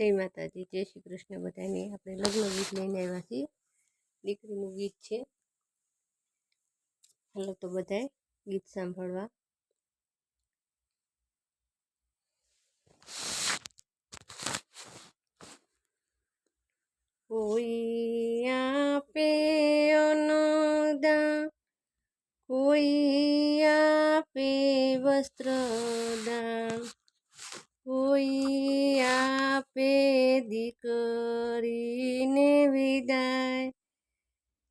જય માતાજી, જય શ્રી કૃષ્ણ. બધાને આપણે લગ્ન ગીત લઈને આવ્યા છીએ. દીકરીનું ગીત છે. હાલો તો બધાય ગીત સાંભળવા. કોઈ આપે અનદાન કોઈ આપે વસ્ત્રદાન કોઈ આપે દીકરીને વિદાય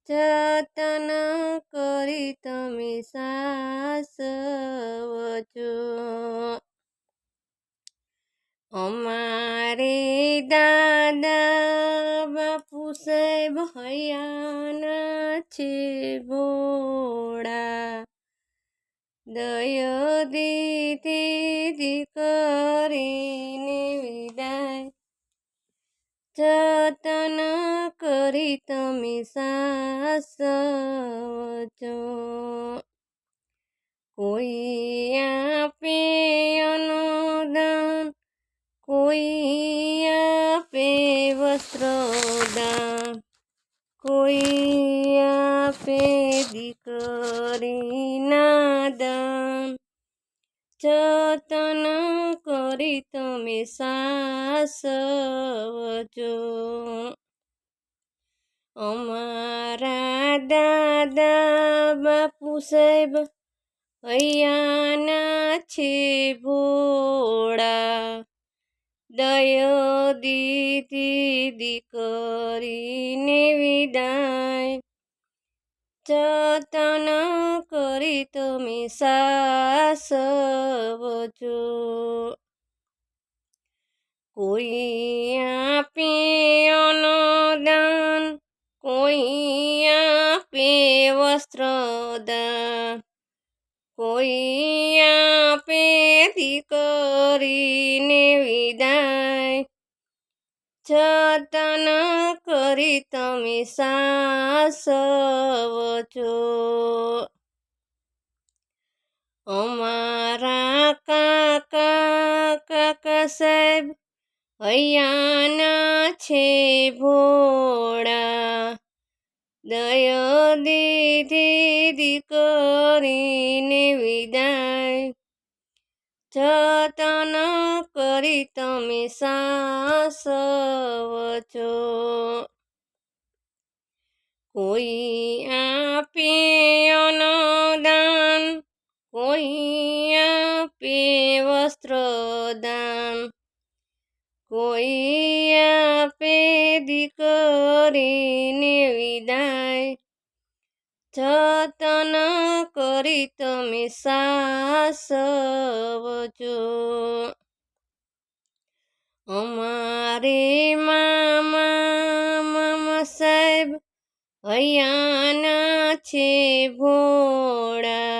જતન કરી તમે સાસવજો અમારે દાદા બાપુ સાહેબ હયાના છે ભોળા. દયો દીધી દીકરીને જતન કરી તમે સાસવજો કોઈ આપે અનુદાન કોઈ આપે વસ્ત્રદાન કોઈ આપે દીકરીના દાન. જતન કરી તમે સાસવજો. અમારા દાદા બાપુ સાહેબ અહીંયાના છે ભોળા. દયો દીધી દીકરીને સાસવજો કોઈ આપે અનુદાન કોઈ આપે વસ્ત્રદાન કોઈ આપે દીકરીને વિદાય. જતન કરી તમે સાસવજો અમારા કાકા કાકા સાહેબ, અહીંયાના છે ભોળા. દયો દીધી દીકરીને વિદાય. જતન કરી તમે સાસવજો કોઈ કોઈ આપે વસ્ત્રદાન કોઈ આપે દીકરીને વિદાય. જતન કરી તમે સાસવજો અમારે મામા મામા સાહેબ અહીંયાના છે ભોળા.